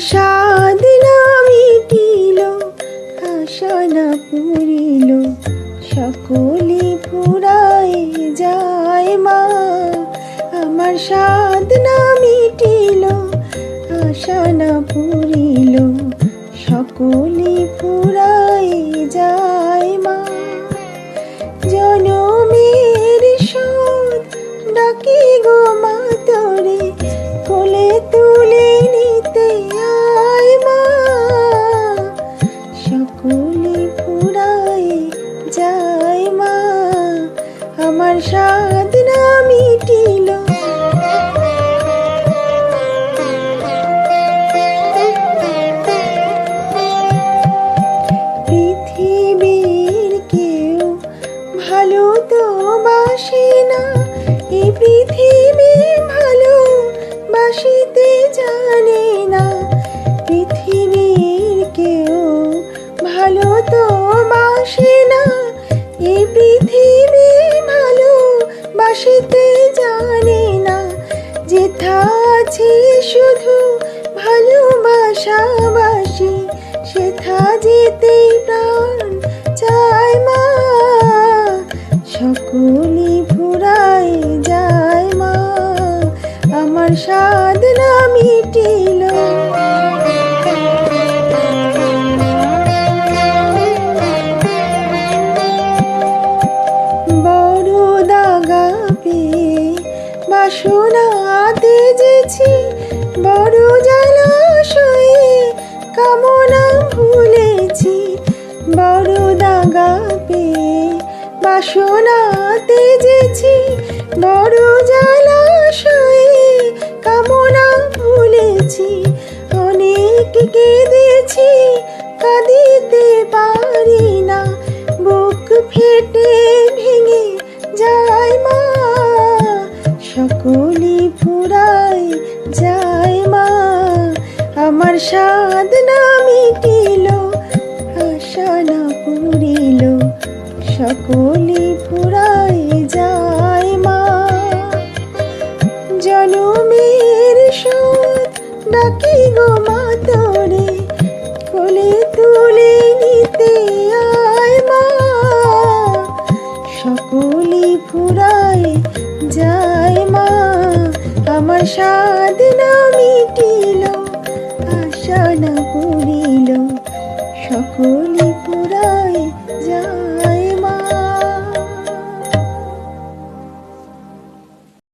স্বাদ না মিটিল আশা পুরিল, সকলে পুরায় যায় মা। আমার স্বাদ না মিটিল আশা পুরিল স্বাদ না মিটিল পৃথিবীর কেউ ভালো তো বাসে না। এই পৃথিবী ভালো বাসিতে জানে না। পৃথিবীর জানে না যেথা আছে শুধু ভালোবাসাবাসি সেথা যেতে প্রাণ চায় মা। সকলে ফুরাই যায় মা। আমার স্বাদ বাসনাতে যেছি বড় জলাশয়ে কামনা ভুলেছি, বড় দাগা পেয়ে বাসনাতে যেছি বড় জলাশয়ে কামনা ভুলেছি, অনেক কেঁদেছি, কাঁদিতে পারি না, বুক ফেটে যায় মা, আমার স্বাদ না মিটিল, আশা না পুরিল সকলে ফুরায় যায় মা। জনমের শোধ ডাকি গো মা তোরে কোলে তুলে নিতে আয় মা। সকলে ফুরায় অসাদ না মিটিল আশা না পড়িল সকলে পুরায় যা